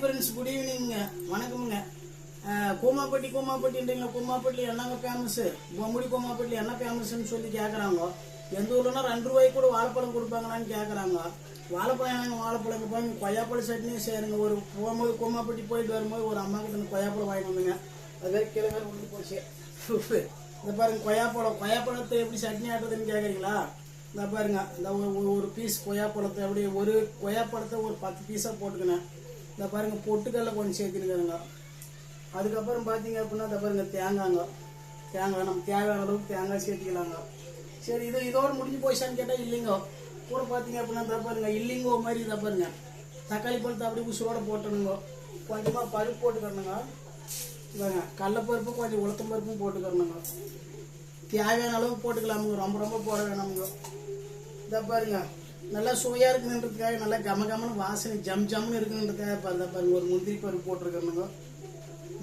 Friends good evening வணக்கமுங்க. கோமாப்பட்டி கூமாப்பட்டி கோமாப்பட்டி என்னங்க famous Bommidi கோமாப்பட்டி என்ன ஃபேமஸ்ன்னு சொல்லி கேட்குறாங்க எந்த ஊர்லன்னா ரெண்டு ரூபாய்க்கு கூட வாழைப்பழம் கொடுப்பாங்களான்னு கேட்குறாங்க வாழைப்பழம் என்னங்க வாழைப்பழம் போய் பாருங்க கொய்யாப்பழ சட்னியும் சேருங்க. ஒரு போகும்போது கோமாப்பட்டி போயிட்டு வரும்போது ஒரு அம்மா கிட்ட இருந்து கொய்யாப்பழம் வாங்கி வந்தேங்க. அது கிழங்கு விட்டு போச்சு. இந்த பாருங்க கொய்யாப்பழம். கொய்யாப்பழத்தை எப்படி சட்னி ஆட்டுறதுன்னு கேட்குறீங்களா இந்த பாருங்க இந்த ஒரு- ஒரு- பீஸ் கொய்யாப்பழத்தை அப்படியே ஒரு கொய்யாப்பழத்தை ஒரு பத்து பீஸாக போட்டுக்கினேன் இந்த பாருங்க பொட்டுக்கல்ல கொஞ்சம் சேர்த்துனுக்கிறேங்க அதுக்கப்புறம் பார்த்தீங்க அப்படின்னா இந்த பாருங்க தேங்காங்க. தேங்காய் நம்ம தேவையான அளவுக்கு தேங்காய் சேர்த்துக்கலாங்க. சரி இது இதோட முடிஞ்சு போயிச்சான்னு கேட்டால் இல்லைங்க. கூட பார்த்தீங்க அப்படின்னா தப்பாருங்க பாருங்க இல்லைங்கோ மாதிரி தப்பாருங்க பாருங்க. தக்காளி பழத்தை அப்படி உசுரோட போட்டணுங்க. கொஞ்சமாக பருப்பு போட்டுக்கணுங்க. இல்லைங்க கடலப்பருப்பு கொஞ்சம் உளுத்தம் பருப்பும் போட்டுக்கணுங்க. தேவையான அளவுக்கு போட்டுக்கலாமுங்க. ரொம்ப ரொம்ப போட வேணாமுங்க. இதை பாருங்க நல்லா சுவையாக இருக்குன்றதுக்காக நல்லா கம கமன்னு வாசனை ஜம் ஜம்னு இருக்குன்றதுக்காக பாருங்க பாருங்க ஒரு முந்திரி பருப்பு போட்டிருக்கணுங்க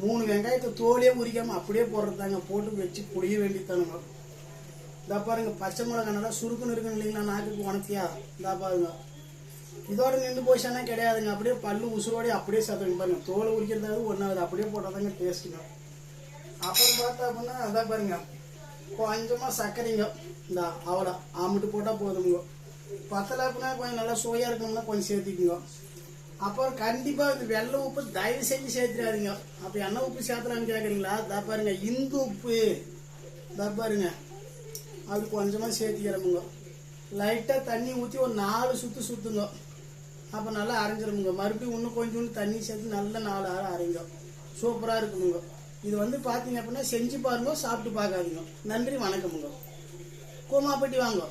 மூணு வெங்காயத்தை தோலே உரிக்காம அப்படியே போடுறதாங்க போட்டு வச்சு புளிய வேண்டித்தானுங்க இதா பாருங்க பச்சை மிளகா நல்லா சுருக்குன்னு இருக்குன்னு இல்லைங்களா நாக்குக்கு உனக்கியா இதா பாருங்க. இதோட நின்று போச்சானா கிடையாதுங்க அப்படியே பல்லு உசுரோடய அப்படியே சாப்பிடுங்க பாருங்க. தோலை உரிக்கிறதாவது ஒன்றாவது அப்படியே போட்டாதாங்க டேஸ்ட்டுங்க அப்புறம் பார்த்தா அப்படின்னா அதான் பாருங்க கொஞ்சமாக சர்க்கரைங்க. இந்த அவ்வளோ ஆமிட்டு போட்டால் போதுங்க பத்தலாப்புனா கொஞ்சம் நல்லா சுவையாக இருக்கணும்னா கொஞ்சம் சேர்த்திக்குங்க. அப்புறம் கண்டிப்பாக இது வெள்ளை உப்பு தயவு செஞ்சு சேர்த்துறாதீங்க. அப்போ என்ன உப்பு சேர்த்துறான்னு கேட்குறீங்களா இதா பாருங்க இந்து உப்பு. இதா பாருங்க. அது கொஞ்சமாக சேர்த்திக்கிறமுங்க லைட்டாக தண்ணி ஊற்றி ஒரு நாலு சுற்று சுற்றுங்க அப்போ நல்லா அரைஞ்சிருமுங்க. மறுபடியும் இன்னும் கொஞ்சோண்டு தண்ணி சேர்த்து நல்லா நாலு ஆறு அரைஞ்சோம் சூப்பராக இருக்குமுங்க. இது வந்து பார்த்தீங்க அப்படின்னா செஞ்சு பாருங்க சாப்பிட்டு பார்க்காதீங்க. நன்றி வணக்கமுங்க. கோமாப்பட்டி வாங்க.